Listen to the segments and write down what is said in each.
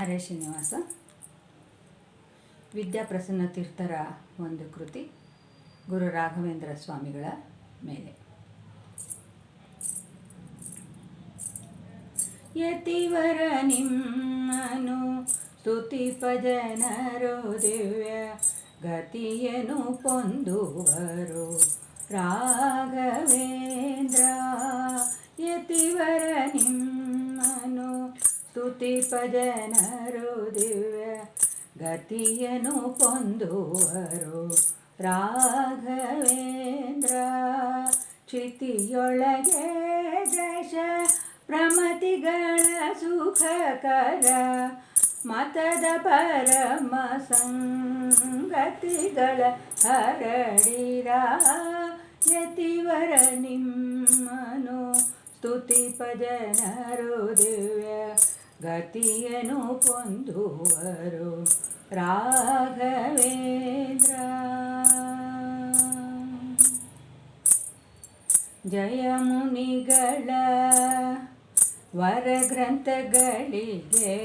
ಹರೇ ಶ್ರೀನಿವಾಸ. ವಿದ್ಯಾಪ್ರಸನ್ನ ತೀರ್ಥರ ಒಂದು ಕೃತಿ, ಗುರು ರಾಘವೇಂದ್ರ ಸ್ವಾಮಿಗಳ ಮೇಲೆ. ಯತಿವರ ನಿಮ್ಮನು ಸ್ತುತಿ ಜನರು ದಿವ್ಯ ಗತಿಯನು ಪೊಂದುವರು. ರಾಘವೇಂದ್ರ, ಯತಿವರ ನಿಮ್ಮನು ಸ್ತುತಿಪ ಜನರು ದಿವ್ಯ ಗತಿಯನು ಪೊಂದುವರು. ರಾಘವೇಂದ್ರ ಕ್ಷಿತಿಯೊಳಗೆ ದಶ ಪ್ರಮತಿಗಳ ಸುಖಕರ ಮತದ ಪರಮ ಸಂಗತಿಗಳ ಹರಡಿರ. ಯತಿವರ ನಿಮ್ಮನು ಸ್ತುತಿ ಜನರು ದಿವ್ಯ ಗತಿಯನು ಪೊಂದುವರು ರಾಘವೇಂದ್ರ. ಜಯಮುನಿಗಳ ವರಗ್ರಂಥಗಳಿಗೆ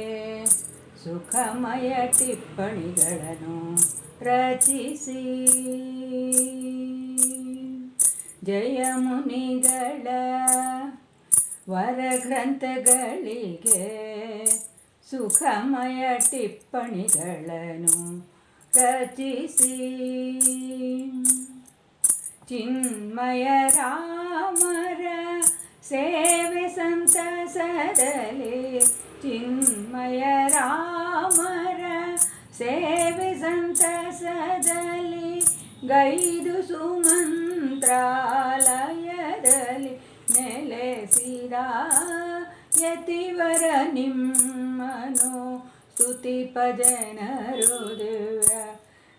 ಸುಖಮಯ ಟಿಪ್ಪಣಿಗಳನ್ನು ರಚಿಸಿ. ಜಯಮುನಿಗಳ ವರಗ್ರಂಥಗಳಿಗೆ ಸುಖಮಯ ಟಿಪ್ಪಣಿಗಳನ್ನು ರಚಿಸಿ. ಚಿನ್ಮಯ ರಾಮರ ಸೇವೆ ಸಂತಸದಲ್ಲಿ ಚಿನ್ಮಯ ರಾಮರ ಸೇವೆ ಸಂತಸದಲ್ಲಿ ಗೈದು ಸುಮಂತ್ರಾಲಯದಲ್ಲಿ ನೆಲೆಸಿದ ಯತಿವರ ನಿಮ್ಮನು ಸ್ತುತಿ ಜನರು ದಿವ್ಯ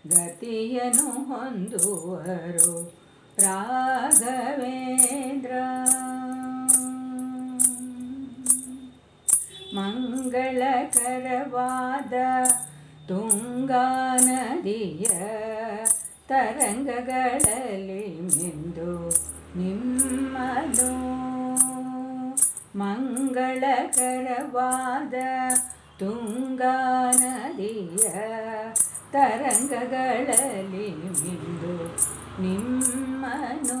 ಗತಿಯನು ಹೊಂದುವರು ರಾಘವೇಂದ್ರ. ಮಂಗಳಕರವಾದ ತುಂಗಾ ನದಿಯ ತರಂಗಗಳಲ್ಲಿ ಮಿಂದು ನಿಮ್ಮನು ಮಂಗಳಕರವಾದ ತುಂಗಾ ನದಿಯ ತರಂಗಗಳಲ್ಲಿ ಮಿಂದು ನಿಮ್ಮನು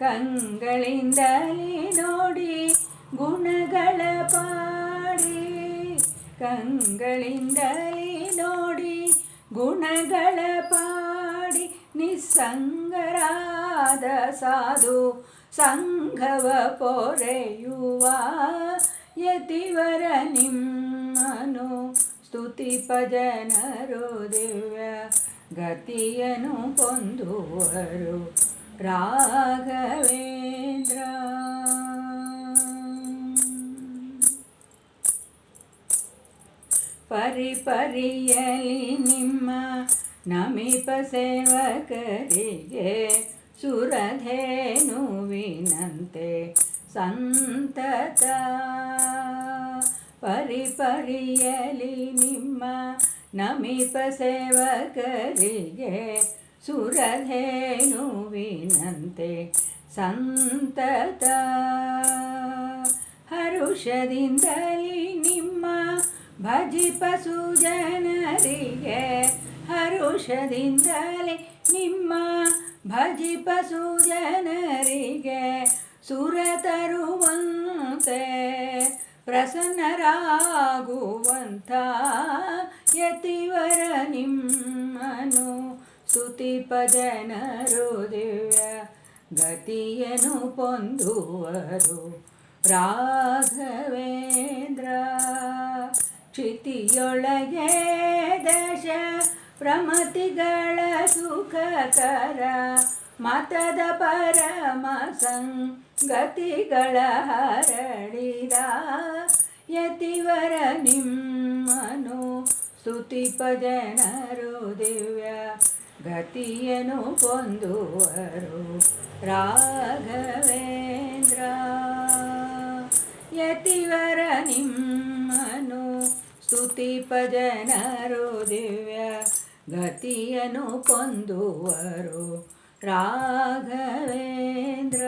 ಕಂಗಳಿಂದಲೇ ನೋಡಿ ಗುಣಗಳ ಪಾಡಿ ಕಂಗಳಿಂದಲೇ ನೋಡಿ ಗುಣಗಳ ಪಾಡಿ ನಿಸ್ಸಂಗರಾದ ಸಾಧು ಸಂಘವ ಪೊರೆಯುವ ಯತಿವರ ನಿಮ್ಮನು ಸ್ತುತಿ ಪಜನರು ದಿವ್ಯ ಗತಿಯನು ಪೊಂದುವರು ರಾಘವೇಂದ್ರ. ಪರಿಪರಿಯಲಿ ನಿಮ್ಮ ನಮಿಪ ಸೇವಕರಿಗೆ ಸುರಧೇನುವಿನಂತೆ ಸಂತತ. ಪರಿಪರಿಯಲಿ ನಿಮ್ಮ ನಮಿಪ ಸೇವಕರಿಗೆ ಸುರಧೇನುವಿನಂತೆ ಸಂತತ. ಹರುಷದಿಂದಲಿ ನಿಮ್ಮ ಭಜಿಪ ಸುಜನರಿಗೆ ಹರುಷದಿಂದಲೇ ನಿಮ್ಮ ಭಜಿಪ ಸೂರ್ಯನರಿಗೆ ಸುರ ತರುವಂತೆ ಪ್ರಸನ್ನರಾಗುವಂಥ ಯತಿವರ ನಿಮ್ಮನು ಸುತಿಪಜನರು ದಿವ್ಯ ಗತಿಯನು ಪೊಂದುವರು. ರಾಘವೇಂದ್ರ ಕ್ಷಿತಿಯೊಳಗೆ ದಶ ಪ್ರಮತಿಗಳ ಸುಖಕರ ಮತದ ಪರಮ ಸಂಗತಿಗಳ ಹರಡಿದ ಯತಿವರ ನಿಮ್ಮನು ಸುತಿಪ ಜನರು ದಿವ್ಯ ಗತಿಯನು ಪೊಂದುವರು ರಾಘವೇಂದ್ರ. ಯತಿವರ ನಿಮ್ಮನು ಸುತಿಪ ಜನರು ದಿವ್ಯ ಗತಿಯನು ಪೊಂದುವರು ರಾಘವೇಂದ್ರ.